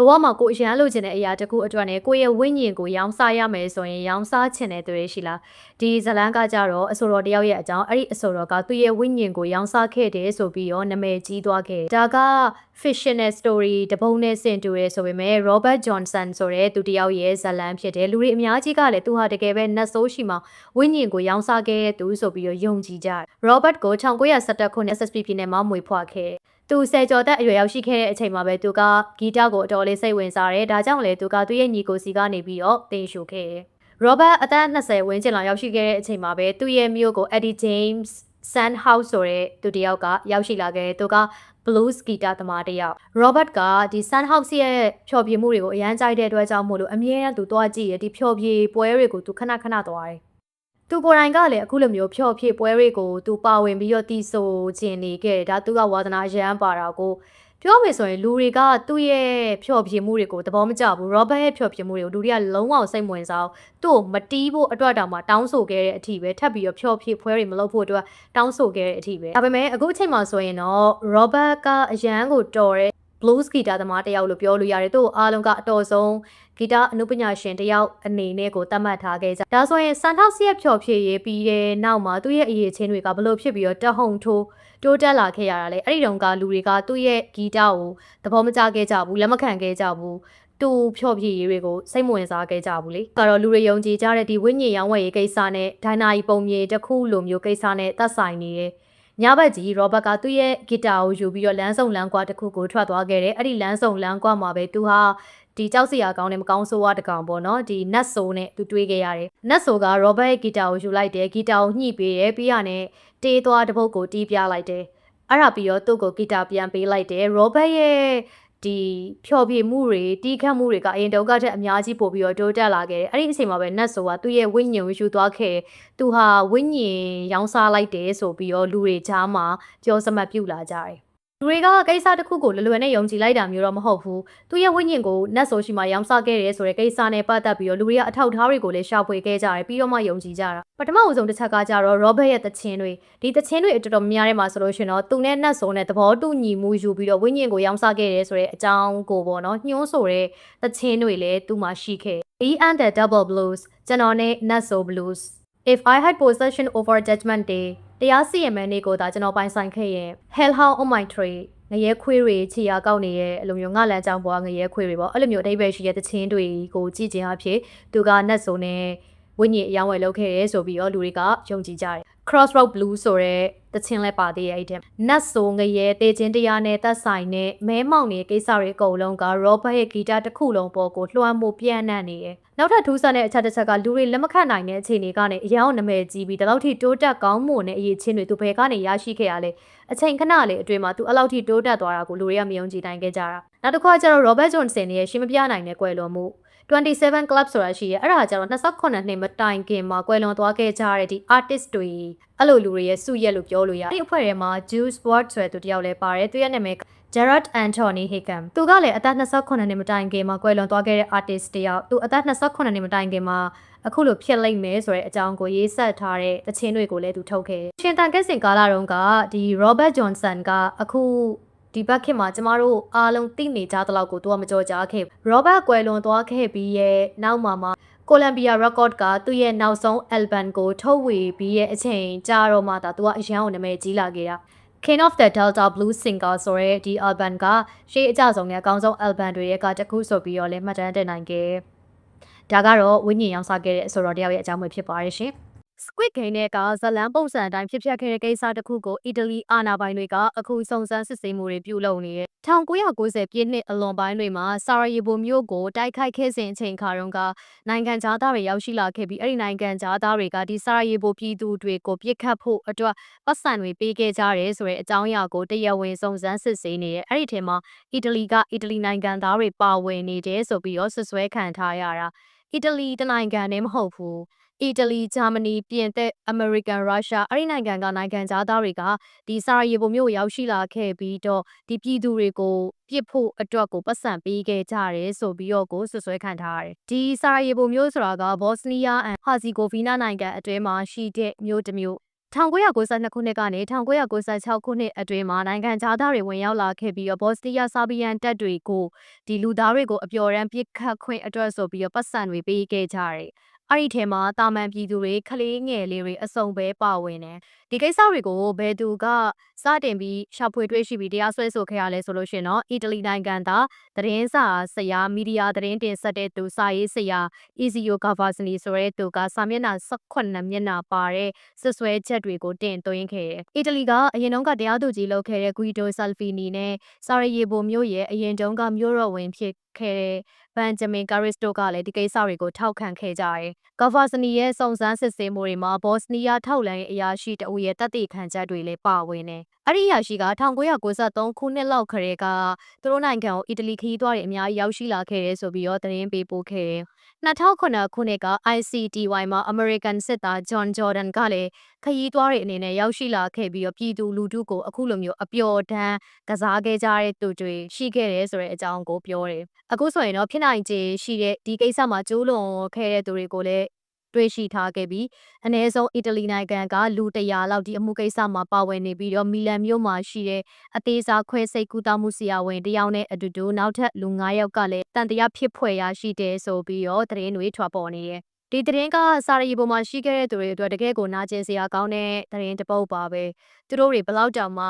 ဘဝမှာကိုအရန်လိုချင်တဲ့အရာတစ်ခုအတွက်နဲ့ကိုယ့်ရဲ့ဝိညာဉ်ကိုရောင်းစားရမယ်ဆိုရင်ရောင်းစားချင်တဲ့သူတွေရှိလားဒီဇလန်းကကြတော့အဆိုတော်တယောက်ရဲ့အကြောင်းအဲ့ဒီအဆိုတော်ကသူ့ရဲ့ဝိညာဉ်ကိုရောင်းစားခဲ့တယ်ဆိုပြီးတော့နာမည်ကြီးသွားခဲ့တယ်ဒါက fictional story တပုံနဲ့ဆင်တူရဲဆိုပေမဲ့ Robert Johnson ဆိုတဲ့သူတယောက်ရဲ့ဇလန်းဖြစ်တယ်လူတွေအများကြီးကလည်းသူဟာတကယ်ပဲနတ်ဆိုးရှိမှဝိညာဉ်ကိုရောင်းစားခဲ့တဲ့သူဆိုပြီးတော့ယုံကြည်ကြတယ် Robert ကို1917ခုနှစ် SSP ပြည်နယ်မှာမွေဖွားခဲ့ သူဆယ်ကျော်သက်အရွယ်ရောက်ရှိခဲ့တဲ့အချိန်မှာပဲသူကဂီတကိုအတော်လေးစိတ်ဝင်စားတယ်။ဒါကြောင့်လည်းသူကသူ့ရဲ့ညီကိုစီကနေပြီးတော့တင်ရှုခဲ့တယ်။ Robert အသက်20ဝန်းကျင်လောက်ရောက်ရှိခဲ့တဲ့အချိန်မှာပဲသူ့ရဲ့မြို့ကို Eddie James Sandhouse ဆိုတဲ့သူတယောက်ကရောက်ရှိလာခဲ့တယ်။သူက blues ဂီတသမားတယောက် Robert ကဒီ Sandhouse ရဲ့ဖျော်ဖြေမှုတွေကိုအရန်ကြိုက်တဲ့အတွက်ကြောင့်မို့လို့အမြဲတမ်းသူသွားကြည့်ရဒီဖျော်ဖြေပွဲတွေကိုသူခဏခဏသွားတယ် သူကိုယ်တိုင်ကလည်းအခုလိုမျိုးဖျော်ဖြေပွဲတွေကိုသူပါဝင်ပြီးတော့တီးဆိုခြင်းနေခဲ့တယ်ဒါသူကဝါသနာရမ်းပါတာကိုပြောမယ်ဆိုရင်လူတွေကသူ့ရဲ့ဖျော်ဖြေမှုတွေကိုသဘောမကျဘူး Robert ရဲ့ဖျော်ဖြေမှုတွေကိုလူတွေကလုံးဝစိတ်ဝင်စားသူ့ကိုမတီးဖို့အတွက်တောင်မှတောင်းဆိုခဲ့တဲ့အထိပဲထပ်ပြီးတော့ဖျော်ဖြေပွဲတွေမလုပ်ဖို့အတွက်တောင်းဆိုခဲ့တဲ့အထိပဲဒါပေမဲ့အခုအချိန်မှာဆိုရင်တော့ Robert ကအရန်ကိုတော်တဲ့ blues ဂီတာသမားတယောက်လို့ပြောလို့ရတယ်သူ့အားလုံးကအတော်ဆုံးဂီတအနုပညာရှင်တယောက်အနေနဲ့ကိုသတ်မှတ်ထားခဲ့ကြဒါဆိုရင်စန်ထောက်စီရဲ့ဖြော်ဖြည့်ရေးပြီးတဲ့နောက်မှာသူ့ရဲ့အရေးချင်းတွေကဘလို့ဖြစ်ပြီးတော့တဟုန်ထိုးတိုးတက်လာခဲ့ရတာလေအဲ့ဒီတုန်းကလူတွေကသူ့ရဲ့ဂီတကိုသဘောမကျခဲ့ကြဘူးလက်မခံခဲ့ကြဘူးတူဖြော့ပြရေးတွေကိုစိတ်မဝင်စားခဲ့ကြဘူးလေ။ကတော့လူတွေယုံကြည်ကြတဲ့ဒီဝိညာဉ်ရောင်းဝယ်ရေးကိစ္စနဲ့ဒိုင်နာရီပုံမြေတစ်ခုလိုမျိုးကိစ္စနဲ့သက်ဆိုင်နေတယ်။ ညဘက်ကြီးရောဘတ်ကသူ့ရဲ့ဂီတာကိုယူပြီးတော့လမ်းဆောင်လမ်းကွာတစ်ခုကိုထွက်သွားခဲ့တယ်။အဲ့ဒီလမ်းဆောင်လမ်းကွာမှာပဲသူဟာဒီကြောက်စရာကောင်းတဲ့မကောင်းဆိုးဝါးတကောင်ပေါ့နော်ဒီနတ်ဆိုးနဲ့သူတွေးခဲ့ရတယ်နတ်ဆိုးကရောဘတ်ရဲ့ဂီတာကိုယူလိုက်တယ်ဂီတာကိုညှိပေးတယ်ပြီးရနဲ့တေးသွားတစ်ပုတ်ကိုတီးပြလိုက်တယ်အဲ့ဒါပြီးတော့သူ့ကိုဂီတာပြန်ပေးလိုက်တယ်ရောဘတ်ရဲ့ ဒီဖြော်ပြမှုတွေတီးခတ်မှုတွေကအရင်တုန်းကတည်းအများကြီးပို့ပြီးတော့တိုးတက်လာခဲ့တယ်အဲ့ဒီအချိန်မှာပဲနတ်ဆိုကသူ့ရဲ့ဝိညာဉ်ကိုယူသွားခဲ့သူဟာဝိညာဉ်ရောင်းစားလိုက်တယ်ဆိုပြီးတော့လူတွေကြားမှာပြောစမှတ်ပြုလာကြတယ် လူတွေကကိစ္စတစ်ခုကိုလွယ်လွယ်နဲ့ယုံကြည်လိုက်တာမျိုးတော့မဟုတ်ဘူးသူရဲ့ဝိညာဉ်ကိုနတ်ဆိုရှိမှရောင်းစားခဲ့တယ်ဆိုတဲ့ကိစ္စနဲ့ပတ်သက်ပြီးတော့လူတွေကအထောက်အထားတွေကိုလည်းရှာဖွေခဲ့ကြတယ်ပြီးတော့မှယုံကြည်ကြတာပထမအဆုံးတစ်ချက်ကကြတော့ Robert ရဲ့တခြင်းတွေဒီတခြင်းတွေအတော်များများထဲမှာဆိုလို့ရှင်တော့သူနဲ့နတ်ဆိုနဲ့သဘောတူညီမှုယူပြီးတော့ဝိညာဉ်ကိုရောင်းစားခဲ့တယ်ဆိုတဲ့အကြောင်းကိုပေါ့နော်ညှိုးဆိုတဲ့တခြင်းတွေလည်းသူ့မှာရှိခဲ့ The and the Double Blues ကျွန်တော်နဲ့ Nut So Blues If I had possession over judgment day တရားစီရင်မယ်နေ့ကိုသာကျွန်တော်ပိုင်ဆိုင်ခဲ့ရင် Hell how on my tree ငရဲခွေးတွေခြေရာကောက်နေရဲ့အလိုမျိုးငါလန်းကြောင်းပေါ်ငရဲခွေးတွေပေါ့အဲ့လိုမျိုးအတိတ်ပဲရှိတဲ့တခြင်းတွေကိုကြည့်ခြင်းအဖြစ်သူကနတ်ဆိုနဲ့ဝိညာဉ်အယောင်းဝယ်လုပ်ခဲ့ရဲဆိုပြီးတော့လူတွေကယုံကြည်ကြတယ် Crossroad Blue ဆိုတဲ့ တခြင်းလဲပါသေးရဲ့အဲ့ဒီနတ်ဆိုငရဲတေခြင်းတရားနဲ့သက်ဆိုင်တဲ့မဲမောင်နေတဲ့ကိစ္စတွေအကုန်လုံးက Robert ရဲ့ဂီတတစ်ခုလုံးပေါ်ကိုလွှမ်းမိုးပြန့်နှံ့နေတယ်နောက်ထပ်ထူးဆန်းတဲ့အချက်တစ်ချက်ကလူတွေလက်မခံနိုင်တဲ့အခြေအနေကနေအယောင်နမဲကြီးပြီးဒီလောက်ထိတိုးတက်ကောင်းမွန်တဲ့အရေးချင်းတွေသူဘယ်ကနေရရှိခဲ့ရလဲအချိန်ခဏလေးအတွင်းမှာသူအဲ့လောက်ထိတိုးတက်သွားတာကိုလူတွေကမယုံကြည်နိုင်ခဲ့ကြတာနောက်တစ်ခါကျတော့ Robert Johnson ရဲ့ရှင်းမပြနိုင်တဲ့ကွယ်လွန်မှု 27 club ဆိုတာရှိရဲအဲ့ဒါကျတော့28နှစ်မတိုင်ခင်မှာကွယ်လွန်သွားခဲ့ကြတဲ့ဒီ artist တွေအဲ့လိုလူတွေရဲ့စုရက်လို့ပြောလို့ရတယ်။ဒီအဖွဲ့ထဲမှာ Juice WRLD ဆိုတဲ့သူတယောက်လည်းပါတယ်။သူရဲ့နာမည် Gerard Anthony Hickam သူကလည်းအသက်28နှစ်မတိုင်ခင်မှာကွယ်လွန်သွားခဲ့တဲ့ artist တယောက်သူအသက်28နှစ်မတိုင်ခင်မှာအခုလိုဖြစ်လိမ့်မယ်ဆိုတဲ့အကြောင်းကိုရေးဆက်ထားတဲ့သချင်းတွေကိုလည်းသူထုတ်ခဲ့ရှင်တန်ကက်စင်ကာလာတုန်းကဒီ Robert Johnson ကအခု ဒီဘက်ခေတ်မှာကျမတို့အားလုံးသိနေကြသလောက်ကိုသူကမကြော်ကြားခဲ့ Robert ကွယ်လွန်သွားခဲ့ပြီးရဲ့နောက်မှာမှာကိုလံဘီယာ record ကသူ့ရဲ့နောက်ဆုံး album ကိုထုတ်ဝေပြီးရဲ့အချိန်ကြာတော့မှဒါသူကအရန်ကိုနာမည်ကြီးလာခဲ့တာ King of the Delta Blues Singer ဆိုရဲဒီ album ကရှေးအကြဆုံးနဲ့အကောင်းဆုံး album တွေရဲ့ကတစ်ခုဆိုပြီးတော့လည်းမှတ်တမ်းတင်နိုင်ခဲ့ဒါကတော့ဝိညာဉ်ရောင်းစားခဲ့တဲ့ဆိုတော့တယောက်ရဲ့အကြောင်းပဲဖြစ်ပါတယ်ရှင်။ Squid Game နဲ့ကဇလန်းပုံစံအတိုင်းဖြစ်ပျက်ခဲ့တဲ့ကိစ္စတစ်ခုကိုအီတလီအာဏာပိုင်တွေကအခုစုံစမ်းစစ်ဆေးမှုတွေပြုလုပ်နေတယ်။1990ပြည့်နှစ်အလွန်ပိုင်းတွေမှာဆာရာယေဗိုမြို့ကိုတိုက်ခိုက်ခဲ့စဉ်အချိန်ခါတုန်းကနိုင်ငံသားတွေရောက်ရှိလာခဲ့ပြီးအဲ့ဒီနိုင်ငံသားတွေကဒီဆာရာယေဗိုပြည်သူတွေကိုပြစ်ခတ်ဖို့အတွက်ပတ်စံတွေပေးခဲ့ကြတယ်ဆိုတဲ့အကြောင်းအရာကိုတရားဝင်စုံစမ်းစစ်ဆေးနေတယ်။အဲ့ဒီထဲမှာအီတလီကအီတလီနိုင်ငံသားတွေပါဝင်နေတယ်ဆိုပြီးတော့ဆွဆွဲခံထားရတာ။အီတလီတနိုင်ငံနဲ့မဟုတ်ဘူး။ အီတလီဂျာမနီပြင်သစ်အမေရိကန်ရုရှားအဲ့ဒီနိုင်ငံကနိုင်ငံသားတွေကဒီဆာရာယေဗိုမြို့ရောက်ရှိလာခဲ့ပြီးတော့ဒီပြည်သူတွေကိုပြစ်ဖို့အတွက်ကိုပတ်စံပေးခဲ့ကြတယ်ဆိုပြီးတော့ကိုဆွဆွဲခံထားရတယ်ဒီဆာရာယေဗိုမြို့ဆိုတာကဘော့စနီးယားအန်ဟာဇီဂိုဗီနာနိုင်ငံအတွင်းမှာရှိတဲ့မြို့တစ်မြို့1992ခုနှစ်ကနေ1996ခုနှစ်အတွင်းမှာနိုင်ငံခြားသားတွေဝင်ရောက်လာခဲ့ပြီးတော့ဘော့စနီးယားဆာဘီယန်တပ်တွေကိုဒီလူသားတွေကိုအပျော်ရမ်းပစ်ခတ်ခွင့်အတွက်ဆိုပြီးတော့ပတ်စံတွေပေးခဲ့ကြတယ်။ အဲ့ဒီထဲမှာတာမန်ပြည်သူတွေကလေးငယ်လေးတွေအစုံပဲပါဝင်တယ်။ ဒီကိစ္စတွေကိုဘယ်သူကစတင်ပြီးရှာဖွေတွေ့ရှိပြီးတရားစွဲဆိုခဲ့ရလဲဆိုလို့ရှိရင်တော့အီတလီနိုင်ငံသားသတင်းစာဆရာမီဒီယာသတင်းတင်ဆက်တဲ့သူစာရေးဆရာ Ezio Cavazzini ဆိုတဲ့သူကစာမျက်နှာ18မျက်နှာပါတဲ့ဆွဆွဲချက်တွေကိုတင်သွင်းခဲ့တယ်။အီတလီကအရင်တုန်းကတရားသူကြီးလုပ်ခဲ့တဲ့ Guido Salvini နဲ့စာရယေဘိုမြို့ရဲ့အရင်တုန်းကမြို့တော်ဝင်ဖြစ်ခဲ့တဲ့ဘန်ဂျမင်ကာရစ်တိုကလည်းဒီကိစ္စတွေကိုထောက်ခံခဲ့ကြတယ်။ကာဗာစနီရဲ့စုံစမ်းစစ်ဆေးမှုတွေမှာဘော့စနီးယားထောက်လှမ်းရေးအရာရှိတဦးရဲ့တပ်သိခံချက်တွေလည်းပါဝင်တယ်။အဲ့ဒီအရာရှိက1993ခုနှစ်လောက်ခရဲကသူတို့နိုင်ငံကိုအီတလီခရီးသွားတွေအများကြီးရောက်ရှိလာခဲ့တယ်ဆိုပြီးတော့သတင်းပေးပို့ခဲ့တယ်။2009ခုနှစ်က ICTY မှာ American စစ်သား John Jordan ကလည်းခရီးသွားတွေအနေနဲ့ရောက်ရှိလာခဲ့ပြီးတော့ပြည်သူလူထုကိုအခုလိုမျိုးအပျော်တမ်းကစားခဲ့ကြတဲ့သူတွေရှိခဲ့တယ်ဆိုတဲ့အကြောင်းကိုပြောတယ်။အခုဆိုရင်တော့ဖြစ်နိုင်ခြေရှိတဲ့ဒီကိစ္စမှာကျိုးလွန်ခဲ့တဲ့သူတွေကိုလည်း တွေ့ရှိထားခဲ့ပြီးအ ਨੇ ဆုံးအီတလီနိုင်ငံကလူ100လောက်ဒီအမှုကိစ္စမှာပါဝင်နေပြီးတော့မီလန်မြို့မှာရှိတဲ့အသေးစားခွဲစိတ်ကူတာမှုဆရာဝန်တယောက်နဲ့အတူတူနောက်ထပ်လူ9ယောက်ကလည်းတန်တရားဖြစ်ဖွယ်ရရှိတယ်ဆိုပြီးတော့သတင်းတွေထွက်ပေါ်နေတယ်။ဒီသတင်းကစာရီပေါ်မှာရှိခဲ့တဲ့သူတွေအတွက်တကယ်ကိုနာကျင်စရာကောင်းတဲ့သတင်းတစ်ပုဒ်ပါပဲ။သူတို့တွေဘယ်လောက်တောင်မှ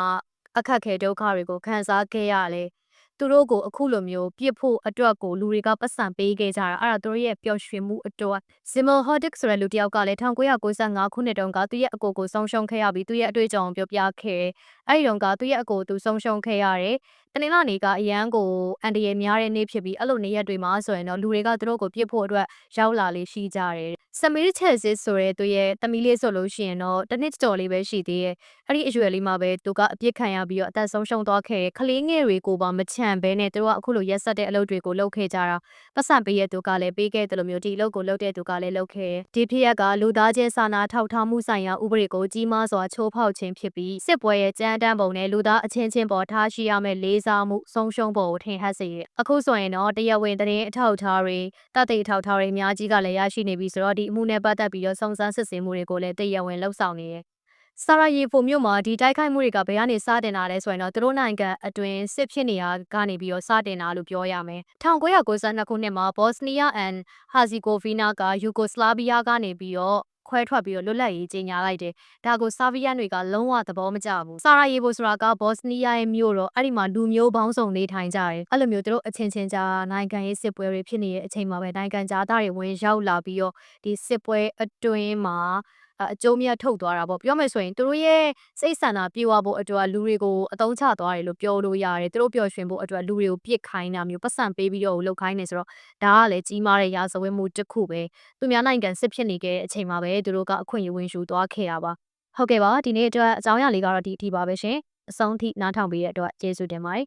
အခက်ခဲဒုက္ခတွေကိုခံစားခဲ့ရလဲ။ သူတို့ကိုအခုလိုမျိုးပြစ်ဖို့အတွက်ကိုလူတွေကပတ်စံပေးခဲ့ကြတာအဲ့ဒါသူတို့ရဲ့ပျော်ရွှင်မှုအတွက် Simon Hoddick ဆိုတဲ့လူတစ်ယောက်ကလည်း1995ခုနှစ်တုန်းကသူ့ရဲ့အကိုကိုဆုံးရှုံးခဲ့ရပြီးသူ့ရဲ့အတွေ့အကြုံကိုပြောပြခဲ့တယ်။အဲ့ဒီတုန်းကသူ့ရဲ့အကိုသူဆုံးရှုံးခဲ့ရတယ်။တနင်္လာနေ့ကအရန်ကိုအန်ဒီရဲ့များတဲ့နေ့ဖြစ်ပြီးအဲ့လိုနေ့ရက်တွေမှာဆိုရင်တော့လူတွေကသူတို့ကိုပြစ်ဖို့အတွက်ရောက်လာလေးရှိကြတယ်။ Samir Chelsea ဆိုတဲ့သူရဲ့တမီးလေးဆိုလို့ရှိရင်တော့တစ်နှစ်တော်လေးပဲရှိသေးရဲ့။အဲ့ဒီအရွယ်လေးမှာပဲသူကအပြစ်ခံရပြီးတော့အသက်ဆုံးရှုံးသွားခဲ့တဲ့ကလေးငယ်တွေကိုပါမချမ်းဘဲနဲ့သူတို့ကအခုလိုရက်ဆက်တဲ့အလုပ်တွေကိုလုပ်ခဲ့ကြတာပတ်စံပေးရသူကလည်းပေးခဲ့တယ်လို့မျိုးဒီအလုပ်ကိုလုပ်တဲ့သူကလည်းလုပ်ခဲ့ဒီဖြစ်ရက်ကလူသားချင်းစာနာထောက်ထားမှုဆိုင်ရာဥပဒေကိုကြီးမားစွာချိုးဖောက်ခြင်းဖြစ်ပြီးစစ်ပွဲရဲ့ကြမ်းတမ်းပုံနဲ့လူသားအချင်းချင်းပေါ်ထားရှိရမယ့်လေးစားမှုဆုံးရှုံးပုံကိုထင်ဟပ်စေရအခုဆိုရင်တော့တရားဝင်သတင်းအထောက်အထားတွေတသက်ထောက်ထားတွေအများကြီးကလည်းရရှိနေပြီဆိုတော့ဒီအမှုနဲ့ပတ်သက်ပြီးတော့စုံစမ်းစစ်ဆေးမှုတွေကိုလည်းတရားဝင်လှုပ်ဆောင်နေတယ် ဆာရာယေဖိုမြို့မှာဒီတိုက်ခိုက်မှုတွေကဘယ်ကနေစတင်လာလဲဆိုရင်တော့သူတို့နိုင်ငံအတွင်းစစ်ဖြစ်နေတာကနေပြီးတော့စတင်တာလို့ပြောရမယ်။1992ခုနှစ်မှာဘော့စနီးယားအန်ဟာဇီကိုဗီနာကယူဂိုစလာဗီးယားကနေပြီးတော့ခွဲထွက်ပြီးတော့လွတ်လပ်ရေးကြေညာလိုက်တယ်။ဒါကိုဆာဗီယန်တွေကလုံးဝသဘောမကျဘူး။ဆာရာယေဗိုဆိုတာကဘော့စနီးယားရဲ့မြို့တော့အဲ့ဒီမှာလူမျိုးပေါင်းစုံနေထိုင်ကြတယ်။အဲ့လိုမျိုးသူတို့အချင်းချင်းကြားနိုင်ငံရေးစစ်ပွဲတွေဖြစ်နေတဲ့အချိန်မှာပဲနိုင်ငံခြားသားတွေဝင်ရောက်လာပြီးတော့ဒီစစ်ပွဲအတွင်းမှာ အကျိုးမြတ်ထုတ်သွားတာပေါ့ပြောမယ်ဆိုရင်သူတို့ရဲ့စိတ်ဆန္ဒပြေဝဖို့အတွက်လူတွေကိုအတုံးချသွားတယ်လို့ပြောလို့ရတယ်သူတို့ပျော်ရွှင်ဖို့အတွက်လူတွေကိုပြစ်ခိုင်းတာမျိုးပတ်စံပေးပြီးတော့လှုပ်ခိုင်းနေဆိုတော့ဒါကလည်းကြီးမားတဲ့ရာဇဝတ်မှုတစ်ခုပဲသူများနိုင်ငံစစ်ဖြစ်နေခဲ့တဲ့အချိန်မှာပဲသူတို့ကအခွင့်အရေးဝင်ယူသွားခဲ့တာပါဟုတ်ကဲ့ပါဒီနေ့အတွက်အကြောင်းအရာလေးကတော့ဒီအထိပါပဲရှင်အဆုံးထိနားထောင်ပေးတဲ့အတွက်ကျေးဇူးတင်ပါတယ်